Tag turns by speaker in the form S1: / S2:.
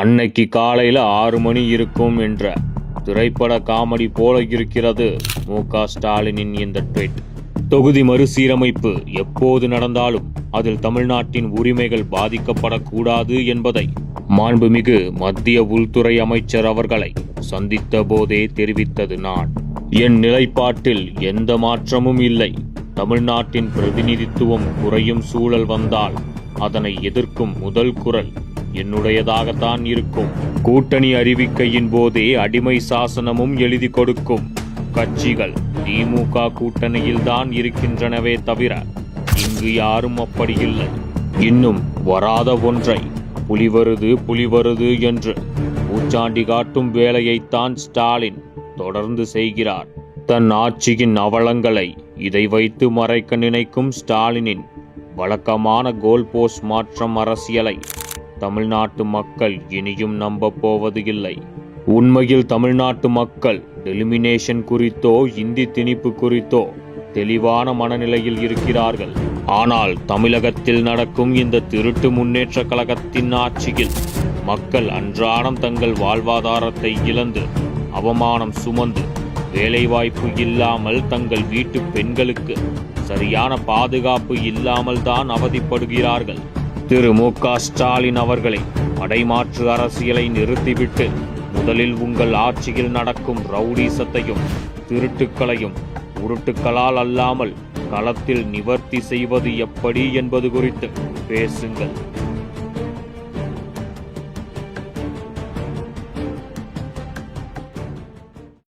S1: அன்னைக்கு காலையில் ஆறு மணி இருக்கும் என்ற திரைப்பட காமெடி போல இருக்கிறது மு க ஸ்டாலினின் இந்த ட்வீட். தொகுதி மறுசீரமைப்பு எப்போது நடந்தாலும் அதில் தமிழ்நாட்டின் உரிமைகள் பாதிக்கப்படக்கூடாது என்பதை மாண்புமிகு மத்திய உள்துறை அமைச்சர் அவர்களை சந்தித்த போதே தெரிவித்தது நான். என் நிலைப்பாட்டில் எந்த மாற்றமும் இல்லை. தமிழ்நாட்டின் பிரதிநிதித்துவம் குறையும் சூழல் வந்தால் அதனை எதிர்க்கும் முதல் குரல் என்னுடையதாகத்தான் இருக்கும். கூட்டணி அறிவிக்கையின் போதே அடிமை சாசனமும் எழுதி கொடுக்கும். கட்சிகள் திமுக கூட்டணியில்தான் இருக்கின்றனவே தவிர இங்கு யாரும் அப்படி இல்லை. இன்னும் வராத ஒன்றை புலி வருது புலி வருது என்று பூச்சாண்டி காட்டும் வேலையைத்தான் ஸ்டாலின் தொடர்ந்து செய்கிறார். தன் ஆட்சியின் அவலங்களை இதை வைத்து மறைக்க நினைக்கும் ஸ்டாலினின் வழக்கமான கோல் போஸ்ட் மாற்றம் அரசியலை தமிழ்நாட்டு மக்கள் இனியும் நம்ப போவது இல்லை. உண்மையில் தமிழ்நாட்டு மக்கள் டெலிமினேஷன் குறித்தோ இந்தி திணிப்பு குறித்தோ தெளிவான மனநிலையில் இருக்கிறார்கள். ஆனால் தமிழகத்தில் நடக்கும் இந்த திருட்டு முன்னேற்ற கழகத்தின் ஆட்சியில் மக்கள் அன்றாடம் தங்கள் வாழ்வாதாரத்தை இழந்து அவமானம் சுமந்து வேலைவாய்ப்பு இல்லாமல் தங்கள் வீட்டு பெண்களுக்கு சரியான பாதுகாப்பு இல்லாமல் தான் அவதிப்படுகிறார்கள். திரு மு க. ஸ்டாலின் அவர்களை படைமாற்று அரசியலை நிறுத்திவிட்டு முதலில் உங்கள் ஆட்சியில் நடக்கும் ரவுடீசத்தையும் திருட்டுக்களையும் உருட்டுக்களால் அல்லாமல் களத்தில் நிவர்த்தி செய்வது எப்படி என்பது குறித்து பேசுங்கள்.